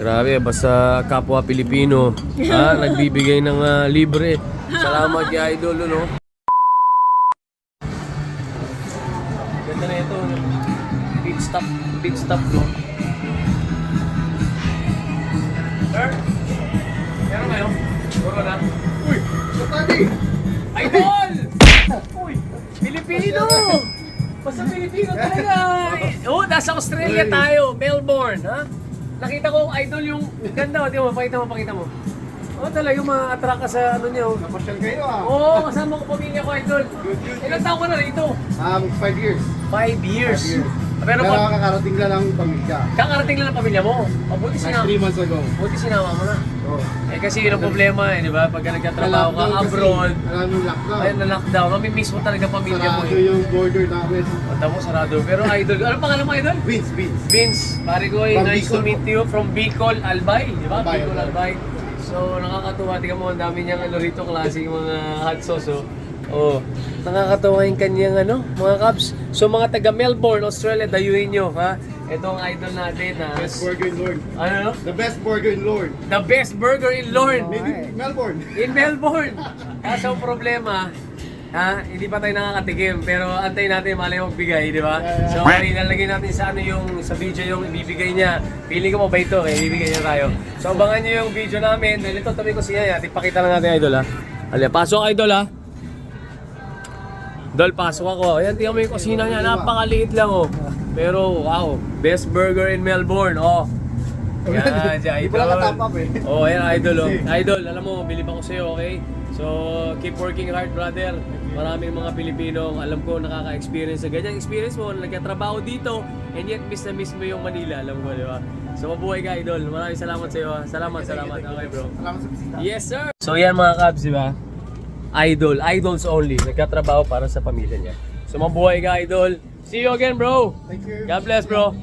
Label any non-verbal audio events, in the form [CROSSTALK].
Grabe, basta kapwa Pilipino, ha, [LAUGHS] nagbibigay ng ah, libre. Salamat kay Idol, no? Ganda na ito, no? Pit stop, pit stop, no? Sir, meron kayo? Puro na? Uy, Kapati! Idol! Uy, Pilipino! Basta Pilipino talaga. Oo, [LAUGHS] oh, nasa Australia tayo, Melbourne, ha? Nakita ko, idol, yung ganda. Di mo, pakita mo, pakita mo. Oo, oh, talaga, ma-attract ka sa ano niyo. Napasyal kayo ah. Oo, oh, kasama ko pamilya ko, idol. Good, good, good. Ilan taon ka na rito? Um, five years. Five years. Five years. Pero Pero pag kakarating lang ng pamilya. kakarating lang ng pamilya mo, mabuti Like sinama, three months ago. buti sinama mo na. Oh. Eh kasi yun ang problema eh, di ba? Pagka nagkatrabaho ka abroad, Alam mo lockdown. ay na-lockdown, mamimiss mo talaga pamilya mo Sarado eh. yung border namin. Punta mo sarado. Pero idol, ano pangalan mo idol? Vince, Vince. Vince, pare ko eh, From nice to Bicol meet you from Bicol, Albay, di ba? Albay, Bicol, Albay. Albay. So, nakakatuwa. Tingnan mo, ang dami niyang ano rito, klaseng mga hot sauce, oh. Oh, nakakatuwa yung kanyang ano, mga caps. So, mga taga Melbourne, Australia, dayuhin nyo, ha? Ito ang idol natin, ha? Best burger in Lord. Ano, no? The best burger in Lord. The best burger in Lorne. Maybe Melbourne. In Melbourne. Kaso ang problema, ha, hindi pa tayo nakakatikim, pero antayin natin malay magbigay, di ba? Yeah, yeah. So, ilalagay natin sa ano yung sa video yung ibibigay niya. Feeling ko mabait to, kaya ibibigay niya tayo. So, abangan niyo yung video namin. Dahil ito, tabi ko siya yan. Ipakita lang natin, idol, ha. Halika, pasok, idol, ha. Dol, pasok ako. Ayan, tingnan mo yung kusina niya. Napakaliit lang, oh. Pero, wow. Best burger in Melbourne, oh. [LAUGHS] Yan, si Di idol. pala ka-top up eh. Oh, ayan, idol, oh. Idol, alam mo, bilib ako sa'yo, okay? So, keep working hard, brother. Maraming mga Pilipino, alam ko, nakaka-experience sa ganyang experience mo, nagkatrabaho dito, and yet miss na miss mo yung Manila, alam mo, di ba? So, mabuhay ka, idol. Maraming salamat sa'yo, ha. Salamat, salamat. Okay, bro. Salamat sa bisita. Yes, sir! So, yan mga kabs, di ba? Idol, idols only. Nagkatrabaho para sa pamilya niya. So, mabuhay ka, idol. See you again, bro! Thank you. God bless, bro.